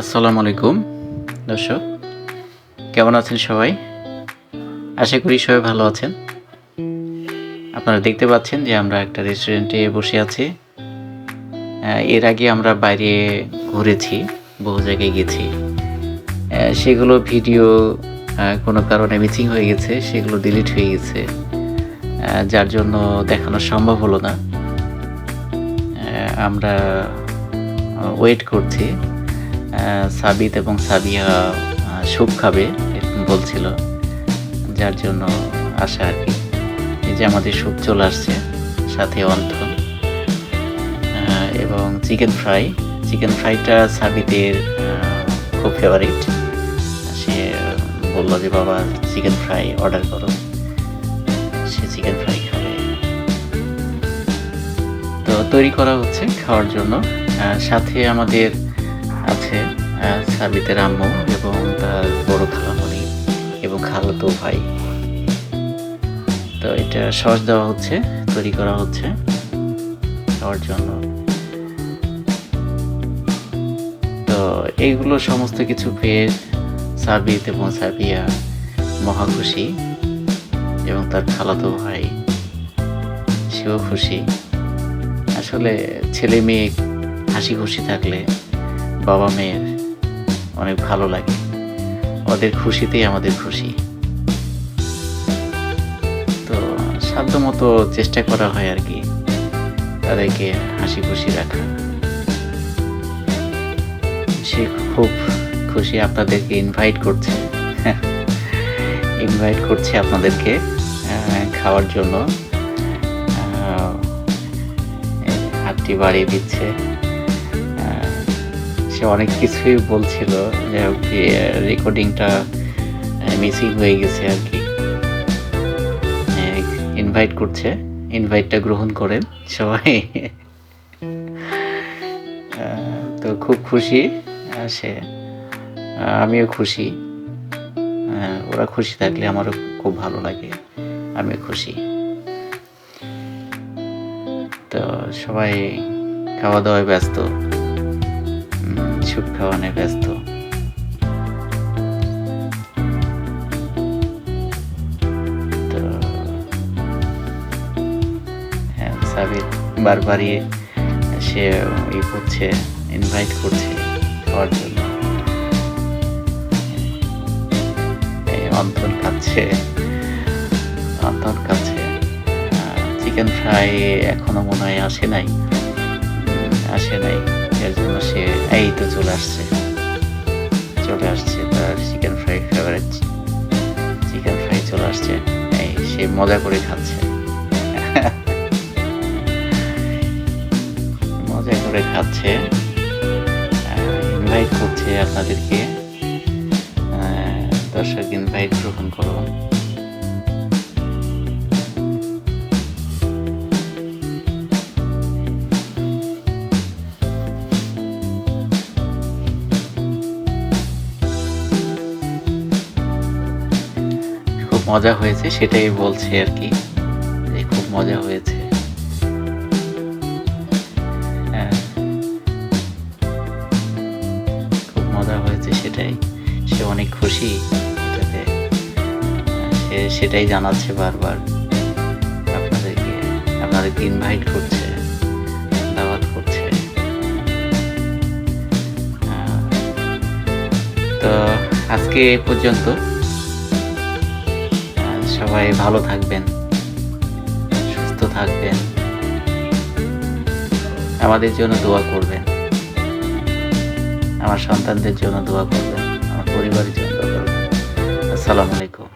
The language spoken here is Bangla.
আসসালামু আলাইকুম। দর্শক, কেমন আছেন সবাই? আশা করি সবাই ভালো আছেন। আপনারা দেখতে পাচ্ছেন যে আমরা একটা রেস্টুরেন্টে বসে আছি। এর আগে আমরা বাইরে ঘুরেছি, বহু জায়গায় গেছি। সেগুলো ভিডিও কোনো কারণে মিসিং হয়ে গেছে, সেগুলো ডিলিট হয়ে গেছে। যার জন্য দেখানো সম্ভব হলো না। আমরা ওয়েট করছি। সাবিত এবং সাবিয়া স্যুপ খাবে এরকম বলছিল, যার জন্য আশা আর কি। এই যে আমাদের স্যুপ চলে আসছে, সাথে অন্ত। এবং চিকেন ফ্রাই, চিকেন ফ্রাইটা সাবিতের খুব ফেভারিট সে বলল যে, বাবা, চিকেন ফ্রাই অর্ডার করো। সে চিকেন ফ্রাই খাবে। তো তৈরি করা হচ্ছে খাওয়ার জন্য। সাথে আমাদের আছে সাবিতের আম্মু এবং তার বড় খালামণি এবং খালাতো ভাই। তো এটা সস দেওয়া হচ্ছে, তৈরি করা হচ্ছে খাওয়ার জন্য। তো এইগুলো সমস্ত কিছু পেয়ে সাবিত এবং সাবিয়া মহা খুশি এবং তার খালাতো ভাই, সেও খুশি। আসলে ছেলে মেয়ে হাসি খুশি থাকলে বাবা মেয়ের অনেক ভালো লাগে। ওদের খুশিতেই আমাদের খুশি। তো সাধ্যমতো চেষ্টা করা হয় আর কি তাদেরকে হাসি খুশি রাখা। সে খুব খুশি আপনাদেরকে ইনভাইট করছে। ইনভাইট করছে আপনাদেরকে খাওয়ার জন্য। হাতটি বাড়িয়ে দিচ্ছে। অনেক কিছুই বলছিল। যে রেকর্ডিংটা মিসিং হয়ে গেছে আর কি। ইনভাইট করছে। ইনভাইটটা গ্রহণ করেন সবাই। তো খুব খুশি সে। আমিও খুশি। ওরা খুশি থাকলে আমারও খুব ভালো লাগে। আমিও খুশি। তো সবাই খাওয়া দাওয়ায় ব্যস্ত। উম, স্যুপ খাওয়ানোয় ব্যস্ত। তো হ্যাঁ বারবারই সে ই করছে ইনভাইট করছে খাওয়ার জন্য। অন্তর খাচ্ছে অন্তর খাচ্ছে চিকেন ফ্রাই এখনও মনে হয় আসে নাই। আসে নাই এর জন্য সে এই তো আসছে। চলে আসছে তার chicken fry favourite chicken fry চলে আসছে। এই সে মজা করে খাচ্ছে। মজা করে খাচ্ছে। ইনভাইট করছে আপনাদেরকে। দর্শক ইনভাইট গ্রহণ করুন। মজা হয়েছে, সেটাই বলছে আর কি। যে খুব মজা হয়েছে। হ্যাঁ। খুব মজা হয়েছে সেটাই। সে অনেক খুশি। সে সেটাই জানাচ্ছে বারবার আপনাদেরকে। আপনাদেরকে ইনভাইট করছে, দাওয়াত করছে। তো আজকে এ পর্যন্ত। সবাই ভালো থাকবেন, সুস্থ থাকবেন, আমাদের জন্য দোয়া করবেন, আমার সন্তানদের জন্য দোয়া করবেন, আমার পরিবারের জন্য দোয়া করবেন। আসসালামু আলাইকুম।